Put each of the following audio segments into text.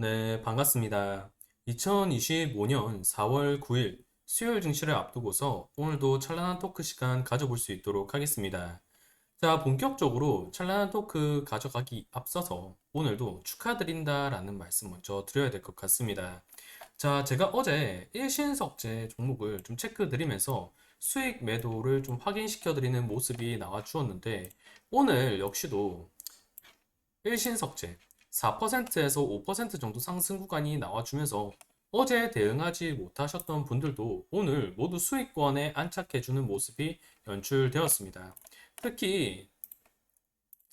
네, 반갑습니다. 2025년 4월 9일 수요일 증시를 앞두고서 오늘도 찬란한 토크 시간 가져볼 수 있도록 하겠습니다. 자, 본격적으로 찬란한 토크 가져가기 앞서서 오늘도 축하드린다라는 말씀 먼저 드려야 될 것 같습니다. 자, 제가 어제 일신석재 종목을 좀 체크 드리면서 수익 매도를 좀 확인시켜 드리는 모습이 나와 주었는데 오늘 역시도 일신석재 4%에서 5% 정도 상승 구간이 나와주면서 어제 대응하지 못하셨던 분들도 오늘 모두 수익권에 안착해주는 모습이 연출되었습니다. 특히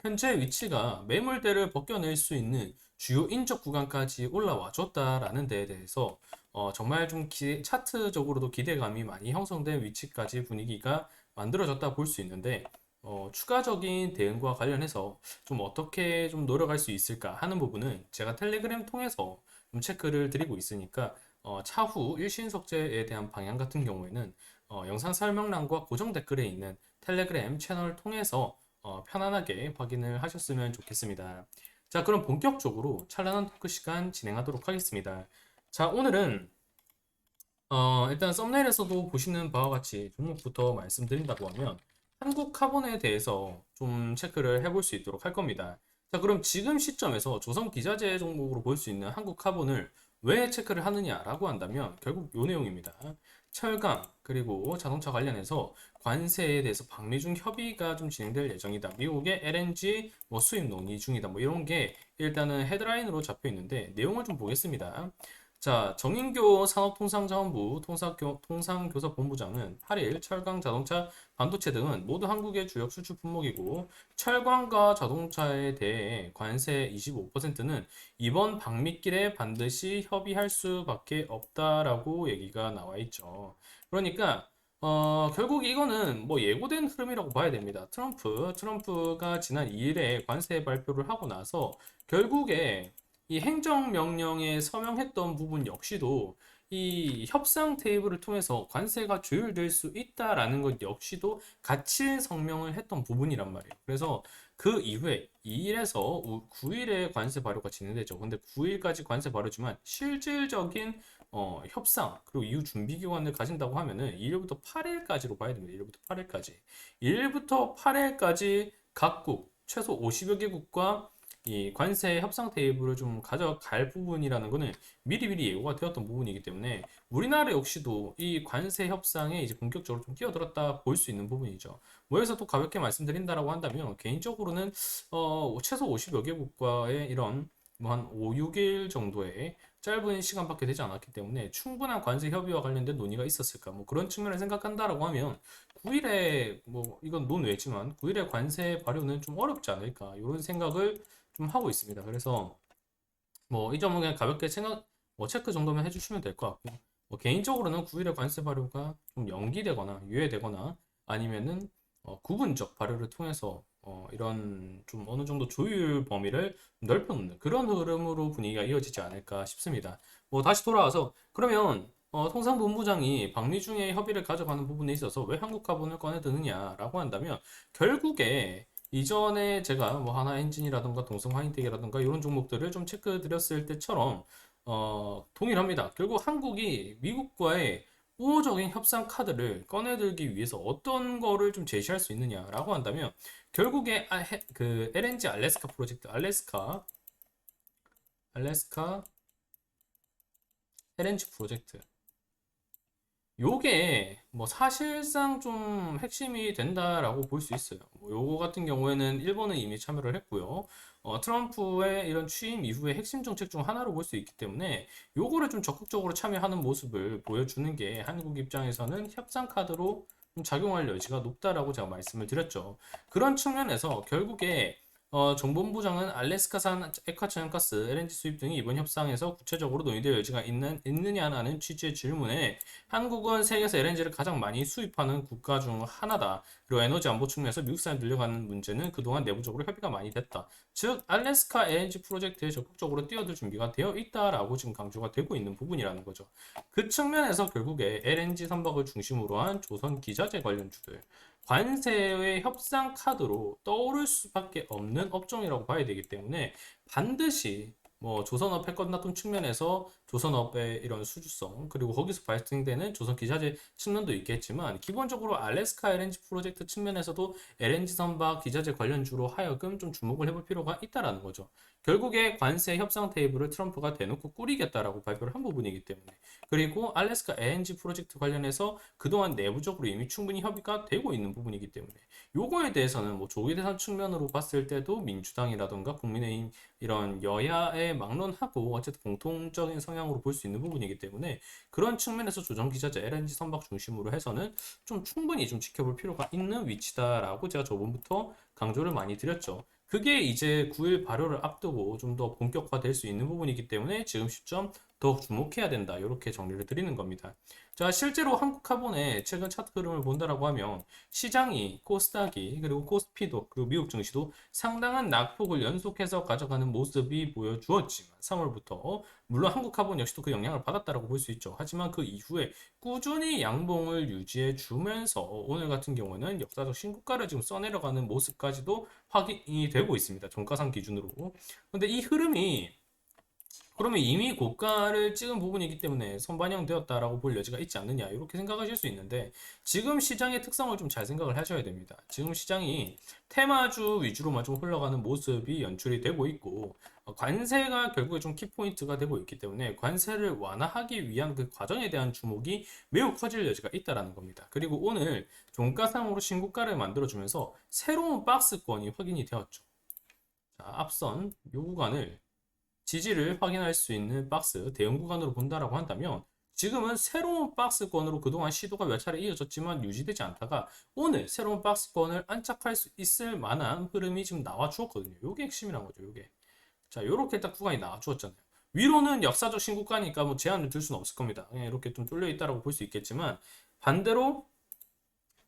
현재 위치가 매물대를 벗겨낼 수 있는 주요 인적 구간까지 올라와 줬다라는 데에 대해서 어, 정말 좀 기- 차트적으로도 기대감이 많이 형성된 위치까지 분위기가 만들어졌다 볼 수 있는데 어, 추가적인 대응과 관련해서 좀 어떻게 좀 노력할 수 있을까 하는 부분은 제가 텔레그램 통해서 좀 체크를 드리고 있으니까 어, 차후 일신석재에 대한 방향 같은 경우에는 어, 영상 설명란과 고정 댓글에 있는 텔레그램 채널 통해서 어, 편안하게 확인을 하셨으면 좋겠습니다. 자, 그럼 본격적으로 찬란한 토크 시간 진행하도록 하겠습니다. 자, 오늘은 어, 일단 썸네일에서도 보시는 바와 같이 종목부터 말씀드린다고 하면 한국 카본에 대해서 좀 체크를 해볼 수 있도록 할 겁니다. 자, 그럼 지금 시점에서 조선 기자재 종목으로 볼 수 있는 한국 카본을 왜 체크를 하느냐라고 한다면 결국 요 내용입니다. 철강 그리고 자동차 관련해서 관세에 대해서 방미 중 협의가 좀 진행될 예정이다. 미국의 LNG 뭐 수입 논의 중이다. 뭐 이런 게 일단은 헤드라인으로 잡혀 있는데 내용을 좀 보겠습니다. 자, 정인교 산업통상자원부 통상교, 통상교섭본부장은 8일 철강, 자동차, 반도체 등은 모두 한국의 주력 수출 품목이고 철강과 자동차에 대해 관세 25%는 이번 방미길에 반드시 협의할 수밖에 없다라고 얘기가 나와 있죠. 그러니까 어, 결국 이거는 뭐 예고된 흐름이라고 봐야 됩니다. 트럼프, 트럼프가 지난 2일에 관세 발표를 하고 나서 결국에 이 행정명령에 서명했던 부분 역시도 이 협상 테이블을 통해서 관세가 조율될 수 있다라는 것 역시도 같이 성명을 했던 부분이란 말이에요. 그래서 그 이후에 2일에서 9일에 관세 발효가 진행되죠. 근데 9일까지 관세 발효지만 실질적인 어, 협상 그리고 이후 준비 기간을 가진다고 하면은 1일부터 8일까지로 봐야 됩니다. 1일부터 8일까지. 1일부터 8일까지 각국 최소 50여 개국과 이 관세 협상 테이블을 좀 가져갈 부분이라는 거는 미리미리 예고가 되었던 부분이기 때문에 우리나라 역시도 이 관세 협상에 이제 본격적으로 좀 뛰어들었다 볼 수 있는 부분이죠. 뭐 여기서 또 가볍게 말씀드린다라고 한다면 개인적으로는 어 최소 50여 개국과의 이런 뭐 한 5, 6일 정도의 짧은 시간밖에 되지 않았기 때문에 충분한 관세 협의와 관련된 논의가 있었을까 뭐 그런 측면을 생각한다라고 하면 9일에 뭐 이건 논외지만 9일에 관세 발효는 좀 어렵지 않을까 이런 생각을 좀 하고 있습니다. 그래서 뭐 이 점은 그냥 가볍게 생각 뭐 체크 정도만 해주시면 될 것 같고 뭐 개인적으로는 9일의 관세 발효가 좀 연기되거나 유예되거나 아니면은 어, 구분적 발효를 통해서 어, 이런 좀 어느 정도 조율 범위를 넓혀놓는 그런 흐름으로 분위기가 이어지지 않을까 싶습니다. 뭐 다시 돌아와서 그러면 어, 통상본부장이 방미 중에 협의를 가져가는 부분에 있어서 왜 한국 가본을 꺼내 드느냐라고 한다면 결국에 이전에 제가 뭐 하나 엔진이라던가 동성 화인텍이라던가 이런 종목들을 좀 체크 드렸을 때처럼 어, 동일합니다. 결국 한국이 미국과의 우호적인 협상 카드를 꺼내들기 위해서 어떤 거를 좀 제시할 수 있느냐라고 한다면 결국에 아, 해- 그 LNG 알래스카 프로젝트 알래스카 알래스카 LNG 프로젝트 요게 뭐 사실상 좀 핵심이 된다라고 볼 수 있어요. 뭐 요거 같은 경우에는 일본은 이미 참여를 했고요. 어, 트럼프의 이런 취임 이후의 핵심 정책 중 하나로 볼 수 있기 때문에 요거를 좀 적극적으로 참여하는 모습을 보여주는 게 한국 입장에서는 협상 카드로 좀 작용할 여지가 높다라고 제가 말씀을 드렸죠. 그런 측면에서 결국에 어, 정본부장은 알래스카산 액화천연가스, LNG 수입 등이 이번 협상에서 구체적으로 논의될 여지가 있는, 있느냐라는 취지의 질문에 한국은 세계에서 LNG를 가장 많이 수입하는 국가 중 하나다. 그리고 에너지 안보 측면에서 미국산을 늘려가는 문제는 그동안 내부적으로 협의가 많이 됐다. 즉, 알래스카 LNG 프로젝트에 적극적으로 뛰어들 준비가 되어 있다라고 지금 강조가 되고 있는 부분이라는 거죠. 그 측면에서 결국에 LNG 선박을 중심으로 한 조선 기자재 관련 주들, 관세의 협상 카드로 떠오를 수밖에 없는 업종이라고 봐야 되기 때문에 반드시 뭐 조선업 패권 납품 측면에서 조선업의 이런 수주성 그리고 거기서 발생되는 조선 기자재 측면도 있겠지만 기본적으로 알래스카 LNG 프로젝트 측면에서도 LNG 선박 기자재 관련주로 하여금 좀 주목을 해볼 필요가 있다라는 거죠. 결국에 관세 협상 테이블을 트럼프가 대놓고 꾸리겠다라고 발표를 한 부분이기 때문에 그리고 알래스카 LNG 프로젝트 관련해서 그동안 내부적으로 이미 충분히 협의가 되고 있는 부분이기 때문에 요거에 대해서는 뭐 조기 대선 측면으로 봤을 때도 민주당이라던가 국민의힘 이런 여야의 막론하고 어쨌든 공통적인 성향 으로 볼 수 있는 부분이기 때문에 그런 측면에서 조정 기자재 LNG 선박 중심으로 해서는 좀 충분히 좀 지켜볼 필요가 있는 위치다라고 제가 저번부터 강조를 많이 드렸죠. 그게 이제 9일 발효를 앞두고 좀 더 본격화될 수 있는 부분이기 때문에 지금 시점 더 주목해야 된다. 이렇게 정리를 드리는 겁니다. 자, 실제로 한국 카본의 최근 차트 흐름을 본다라고 하면 시장이 코스닥이 그리고 코스피도 그리고 미국 증시도 상당한 낙폭을 연속해서 가져가는 모습이 보여주었지만 3월부터 물론 한국 카본 역시도 그 영향을 받았다라고 볼 수 있죠. 하지만 그 이후에 꾸준히 양봉을 유지해 주면서 오늘 같은 경우는 역사적 신고가를 지금 써내려가는 모습까지도 확인이 되고 있습니다. 종가상 기준으로. 근데 이 흐름이 그러면 이미 고가를 찍은 부분이기 때문에 선반영되었다라고 볼 여지가 있지 않느냐 이렇게 생각하실 수 있는데 지금 시장의 특성을 좀 잘 생각을 하셔야 됩니다. 지금 시장이 테마주 위주로만 좀 흘러가는 모습이 연출이 되고 있고 어, 관세가 결국에 좀 키포인트가 되고 있기 때문에 관세를 완화하기 위한 그 과정에 대한 주목이 매우 커질 여지가 있다라는 겁니다. 그리고 오늘 종가상으로 신고가를 만들어주면서 새로운 박스권이 확인이 되었죠. 자, 앞선 요 구간을 지지를 확인할 수 있는 박스 대응 구간으로 본다라고 한다면 지금은 새로운 박스권으로 그동안 시도가 몇 차례 이어졌지만 유지되지 않다가 오늘 새로운 박스권을 안착할 수 있을 만한 흐름이 지금 나와 주었거든요. 요게 핵심이란 거죠. 요게. 자, 요렇게 딱 구간이 나와 주었잖아요. 위로는 역사적 신고가니까 뭐 제한을 둘 수는 없을 겁니다. 그냥 이렇게 좀 뚫려 있다라고 볼 수 있겠지만 반대로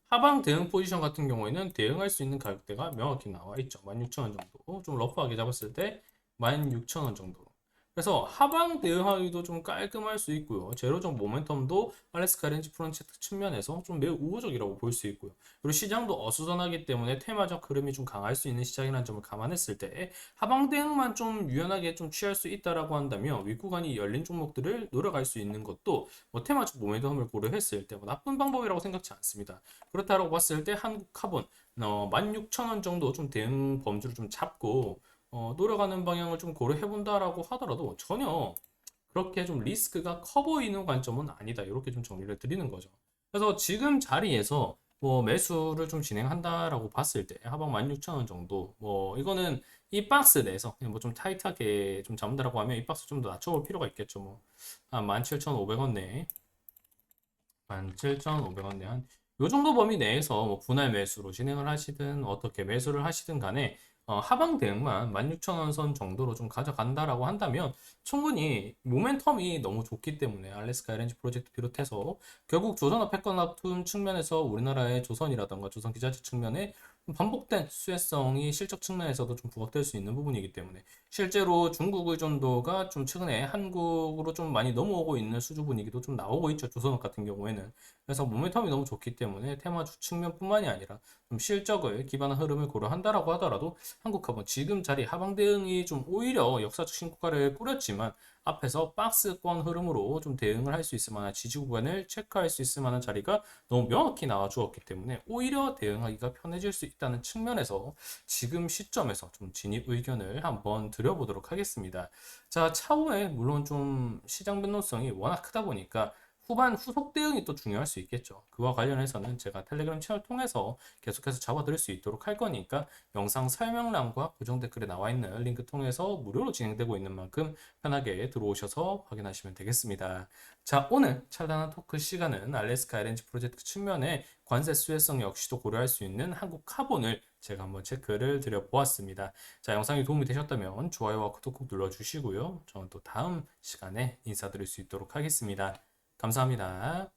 하방 대응 포지션 같은 경우에는 대응할 수 있는 가격대가 명확히 나와 있죠. 16,000원 정도. 좀 러프하게 잡았을 때 16,000원 정도. 그래서 하방 대응하기도 좀 깔끔할 수 있고요. 제로적 모멘텀도 알래스카 렌지 프론체트 측면에서 좀 매우 우호적이라고 볼 수 있고요. 그리고 시장도 어수선하기 때문에 테마적 흐름이 좀 강할 수 있는 시장이라는 점을 감안했을 때 하방 대응만 좀 유연하게 좀 취할 수 있다라고 한다면 윗구간이 열린 종목들을 노려갈 수 있는 것도 뭐 테마적 모멘텀을 고려했을 때 뭐 나쁜 방법이라고 생각지 않습니다. 그렇다고 봤을 때 한국 카본 어, 16,000원 정도 좀 대응 범주를 좀 잡고 어, 노력하는 방향을 좀 고려해 본다라고 하더라도 전혀 그렇게 좀 리스크가 커 보이는 관점은 아니다. 이렇게 좀 정리를 드리는 거죠. 그래서 지금 자리에서 뭐 매수를 좀 진행한다라고 봤을 때 하방 16,000원 정도 뭐 이거는 이 박스 내에서 뭐 좀 타이트하게 좀 잡는다라고 하면 이 박스 좀 더 낮춰볼 필요가 있겠죠. 뭐한 17,500원 내 17,500원 내한 요 정도 범위 내에서 뭐 분할 매수로 진행을 하시든 어떻게 매수를 하시든 간에 어, 하방 대응만 16,000원 선 정도로 좀 가져간다라고 한다면 충분히 모멘텀이 너무 좋기 때문에 알래스카 LNG 프로젝트 비롯해서 결국 조선업 패권 납품 측면에서 우리나라의 조선이라던가 조선 기자재 측면에 반복된 수혜성이 실적 측면에서도 좀 부각될 수 있는 부분이기 때문에 실제로 중국 의존도가 좀 최근에 한국으로 좀 많이 넘어오고 있는 수주 분위기도 좀 나오고 있죠. 조선업 같은 경우에는. 그래서 모멘텀이 너무 좋기 때문에 테마주 측면뿐만이 아니라 좀 실적을 기반한 흐름을 고려한다라고 하더라도 한국화본 지금 자리 하방 대응이 좀 오히려 역사적 신고가를 꾸렸지만 앞에서 박스권 흐름으로 좀 대응을 할 수 있을 만한 지지 구간을 체크할 수 있을 만한 자리가 너무 명확히 나와 주었기 때문에 오히려 대응하기가 편해질 수 있다는 측면에서 지금 시점에서 좀 진입 의견을 한번 드려보도록 하겠습니다. 자, 차후에 물론 좀 시장 변동성이 워낙 크다 보니까 후반 후속 대응이 또 중요할 수 있겠죠. 그와 관련해서는 제가 텔레그램 채널 통해서 계속해서 잡아드릴 수 있도록 할 거니까 영상 설명란과 고정 댓글에 나와 있는 링크 통해서 무료로 진행되고 있는 만큼 편하게 들어오셔서 확인하시면 되겠습니다. 자, 오늘 찬란한 토크 시간은 알래스카 LNG 프로젝트 측면의 관세 수혜성 역시도 고려할 수 있는 한국 카본을 제가 한번 체크를 드려보았습니다. 자, 영상이 도움이 되셨다면 좋아요와 구독 꼭 눌러주시고요. 저는 또 다음 시간에 인사드릴 수 있도록 하겠습니다. 감사합니다.